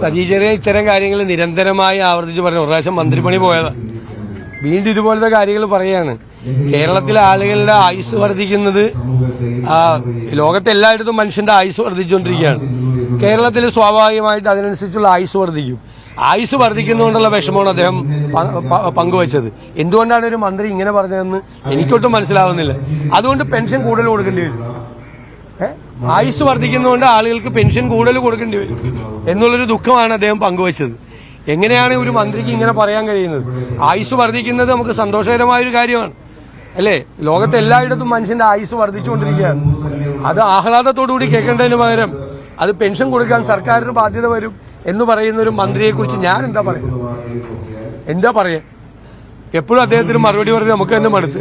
സജി ചെറിയ ഇത്തരം കാര്യങ്ങൾ നിരന്തരമായി ആവർത്തിച്ച് പറഞ്ഞു. ഒരു പ്രാവശ്യം മന്ത്രിപ്പണി പോയതാ. വീണ്ടും ഇതുപോലത്തെ കാര്യങ്ങൾ പറയാണ് കേരളത്തിലെ ആളുകളുടെ ആയുസ് വർദ്ധിക്കുന്നത് ആ, ലോകത്തെ എല്ലായിടത്തും മനുഷ്യന്റെ ആയുസ് വർദ്ധിച്ചുകൊണ്ടിരിക്കുകയാണ്. കേരളത്തിൽ സ്വാഭാവികമായിട്ട് അതിനനുസരിച്ചുള്ള ആയുസ് വർദ്ധിക്കും. ആയുസ് വർദ്ധിക്കുന്നതുകൊണ്ടുള്ള വിഷമമാണ് അദ്ദേഹം പങ്കുവച്ചത്. എന്തുകൊണ്ടാണ് ഒരു മന്ത്രി ഇങ്ങനെ പറഞ്ഞതെന്ന് എനിക്കൊട്ടും മനസ്സിലാവുന്നില്ല. അതുകൊണ്ട് പെൻഷൻ കൂടുതൽ കൊടുക്കേണ്ടി വരും? ആയുസ് വർദ്ധിക്കുന്നതുകൊണ്ട് ആളുകൾക്ക് പെൻഷൻ കൂടുതൽ കൊടുക്കേണ്ടി വരും. എന്നുള്ളൊരു ദുഃഖമാണ് അദ്ദേഹം പങ്കുവച്ചത്. എങ്ങനെയാണ് ഒരു മന്ത്രിക്ക് ഇങ്ങനെ പറയാൻ കഴിയുന്നത്? ആയുസ് വർദ്ധിക്കുന്നത് നമുക്ക് സന്തോഷകരമായ ഒരു കാര്യമാണ്. അല്ലേ? ലോകത്തെ എല്ലായിടത്തും മനുഷ്യന്റെ ആയുസ് വർദ്ധിച്ചുകൊണ്ടിരിക്കുകയാണ്. അത് ആഹ്ലാദത്തോടുകൂടി കേൾക്കേണ്ടതിന് പകരം അത് പെൻഷൻ കൊടുക്കാൻ സർക്കാരിന് ബാധ്യത വരും എന്ന് പറയുന്ന ഒരു മന്ത്രിയെ കുറിച്ച് ഞാൻ എന്താ പറയാ? എന്താ പറയാ? എപ്പോഴും അദ്ദേഹത്തിന് മറുപടി പറഞ്ഞ് നമുക്ക് തന്നെ മടുത്ത്.